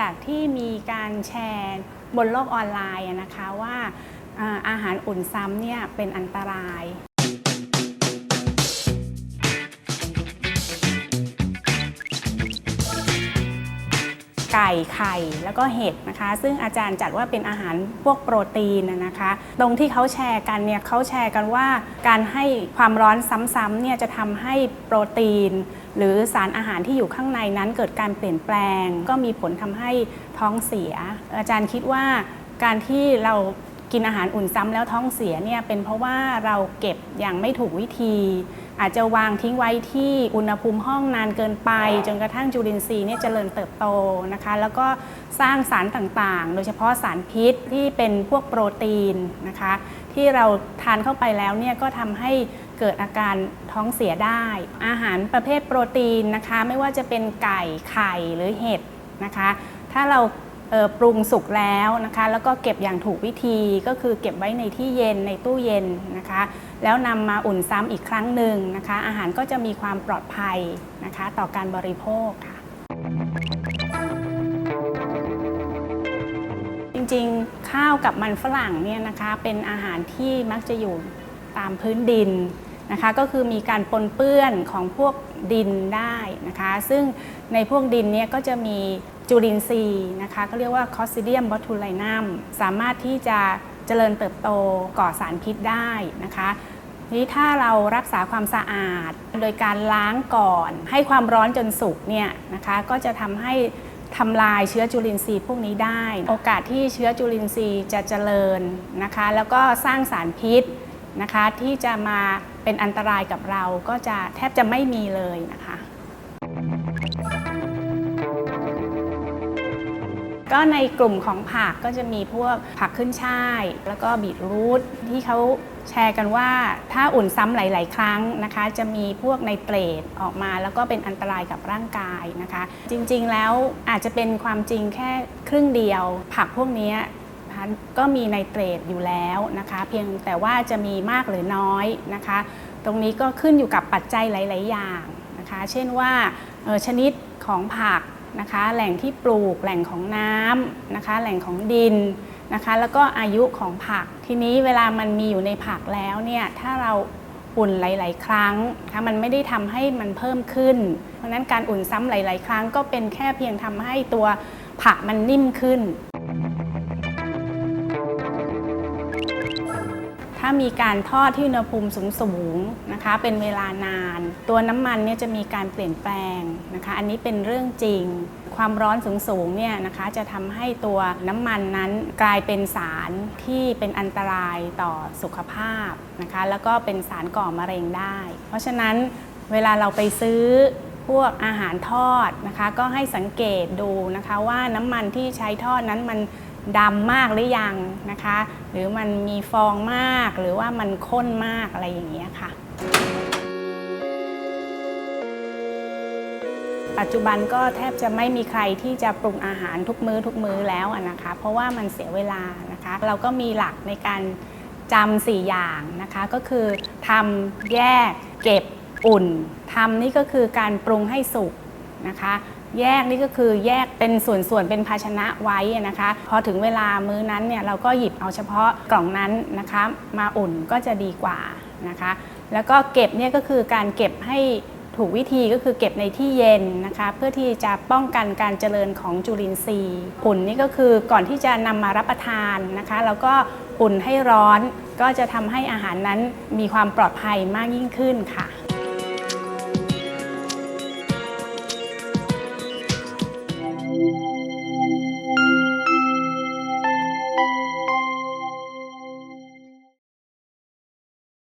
จากที่มีการแชร์บนโลกออนไลน์นะคะว่าอาหารอุ่นซ้ำเนี่ยเป็นอันตราย ไก่ไข่แล้วก็เห็ดนะคะ ซึ่งอาจารย์จัดว่าเป็นอาหารพวกโปรตีนนะคะ ตรงที่เขาแชร์กันเนี่ยเขาแชร์กันว่า การให้ความร้อนซ้ำๆเนี่ยจะทำให้โปรตีน หรือสารอาหารที่อยู่ข้างในนั้นเกิดการเปลี่ยนแปลง ก็มีผลทำให้ท้องเสีย อาจารย์คิดว่าการที่เรากินอาหารอุ่นซ้ำแล้วท้องเสียเนี่ยเป็นเพราะว่าเราเก็บอย่างไม่ถูกวิธี อาจจะวางทิ้งไว้ที่อุณหภูมิห้องนานเกินไป จนกระทั่งจุลินทรีย์เนี่ยเจริญเติบโตนะคะ แล้วก็สร้างสารต่างๆ โดยเฉพาะสารพิษที่เป็นพวกโปรตีนนะคะ ที่เราทานเข้าไปแล้วเนี่ยก็ทำให้เกิดอาการท้องเสียได้ อาหารประเภทโปรตีนนะคะ ไม่ว่าจะเป็นไก่ไข่หรือเห็ดนะคะ ถ้าเรา ปรุงสุกแล้วนะคะ แล้วก็เก็บอย่างถูกวิธีก็คือเก็บไว้ในที่เย็นในตู้เย็นนะคะ แล้วนำมาอุ่นซ้ำอีกครั้งหนึ่งนะคะ อาหารก็จะมีความปลอดภัยนะคะ ต่อการบริโภคค่ะ จริงๆข้าวกับมันฝรั่งเนี่ยนะคะ เป็นอาหารที่มักจะอยู่ตามพื้นดินนะคะ ก็คือมีการปนเปื้อนของพวกดินได้นะคะ ซึ่งในพวกดินเนี่ยก็จะมี จุลินทรีย์นะคะเขาเรียกว่า Clostridium botulinum สามารถที่จะเจริญเติบโตก่อสารพิษได้นะคะทีนี้ถ้าเรารักษาความสะอาด โดยการล้างก่อน ให้ความร้อนจนสุกเนี่ยนะคะก็จะทำให้ทำลายเชื้อจุลินทรีย์พวกนี้ได้ โอกาสที่เชื้อจุลินทรีย์จะเจริญนะคะ แล้วก็สร้างสารพิษนะคะ ที่จะมาเป็นอันตรายกับเราก็จะแทบจะไม่มีเลยนะคะ ก็ในกลุ่มของผักก็จะมีพวกผักขึ้นช่าย แล้วก็บีทรูทที่เขาแชร์กันว่าถ้าอุ่นซ้ำหลาย ๆ ครั้งนะคะ จะมีพวกไนเตรตออกมาแล้วก็เป็นอันตรายกับร่างกายนะคะ จริง ๆ แล้วอาจจะเป็นความจริงแค่ครึ่งเดียว ผักพวกนี้ก็มีไนเตรตอยู่แล้วนะคะ เพียงแต่ว่าจะมีมากหรือน้อยนะคะ ตรงนี้ก็ขึ้นอยู่กับปัจจัยหลาย ๆ อย่างนะคะ เช่นว่าออชนิดของผัก นะคะ แหล่งที่ปลูก แหล่งของน้ำนะคะ แหล่งของดินนะคะ แล้วก็อายุของผัก ทีนี้เวลามันมีอยู่ในผักแล้วเนี่ยถ้าเราอุ่นหลาย ๆ ครั้งนะคะมันไม่ได้ทำให้มันเพิ่มขึ้น เพราะนั้นการอุ่นซ้ำหลาย ๆ ครั้งก็เป็นแค่เพียงทำให้ตัวผักมันนิ่มขึ้น ถ้ามีการทอดที่อุณหภูมิสูงๆนะคะ เป็นเวลานาน ตัวน้ำมันเนี่ยจะมีการเปลี่ยนแปลงนะคะ อันนี้เป็นเรื่องจริง ความร้อนสูงๆเนี่ยนะคะจะทำให้ตัวน้ำมันนั้นกลายเป็นสารที่เป็นอันตรายต่อสุขภาพนะคะ แล้วก็เป็นสารก่อมะเร็งได้ เพราะฉะนั้นเวลาเราไปซื้อพวกอาหารทอดนะคะ ก็ให้สังเกตดูนะคะว่าน้ำมันที่ใช้ทอดนั้นมัน ดำมากหรือยังนะคะ หรือมันมีฟองมากหรือว่ามันข้นมากอะไรอย่างเงี้ยค่ะ ปัจจุบันก็แทบจะไม่มีใครที่จะปรุงอาหารทุกมื้อทุกมื้อแล้วนะคะ เพราะว่ามันเสียเวลานะคะ เราก็มีหลักในการจำสี่อย่างนะคะ ก็คือทำแยกเก็บอุ่นทำนี่ก็คือการปรุงให้สุก นะคะ แยกนี่ก็คือแยกเป็นส่วนๆเป็นภาชนะไว้นะคะพอถึงเวลามื้อนั้นเนี่ยเราก็หยิบเอาเฉพาะกล่องนั้นนะคะมาอุ่นก็จะดีกว่านะคะ แล้วก็เก็บเนี่ยก็คือการเก็บให้ถูกวิธีก็คือเก็บในที่เย็นนะคะ เพื่อที่จะป้องกันการเจริญของจุลินทรีย์อุ่นนี่ก็คือก่อนที่จะนำมารับประทานนะคะแล้วก็อุ่นให้ร้อนก็จะทำให้อาหารนั้นมีความปลอดภัยมากยิ่งขึ้นค่ะ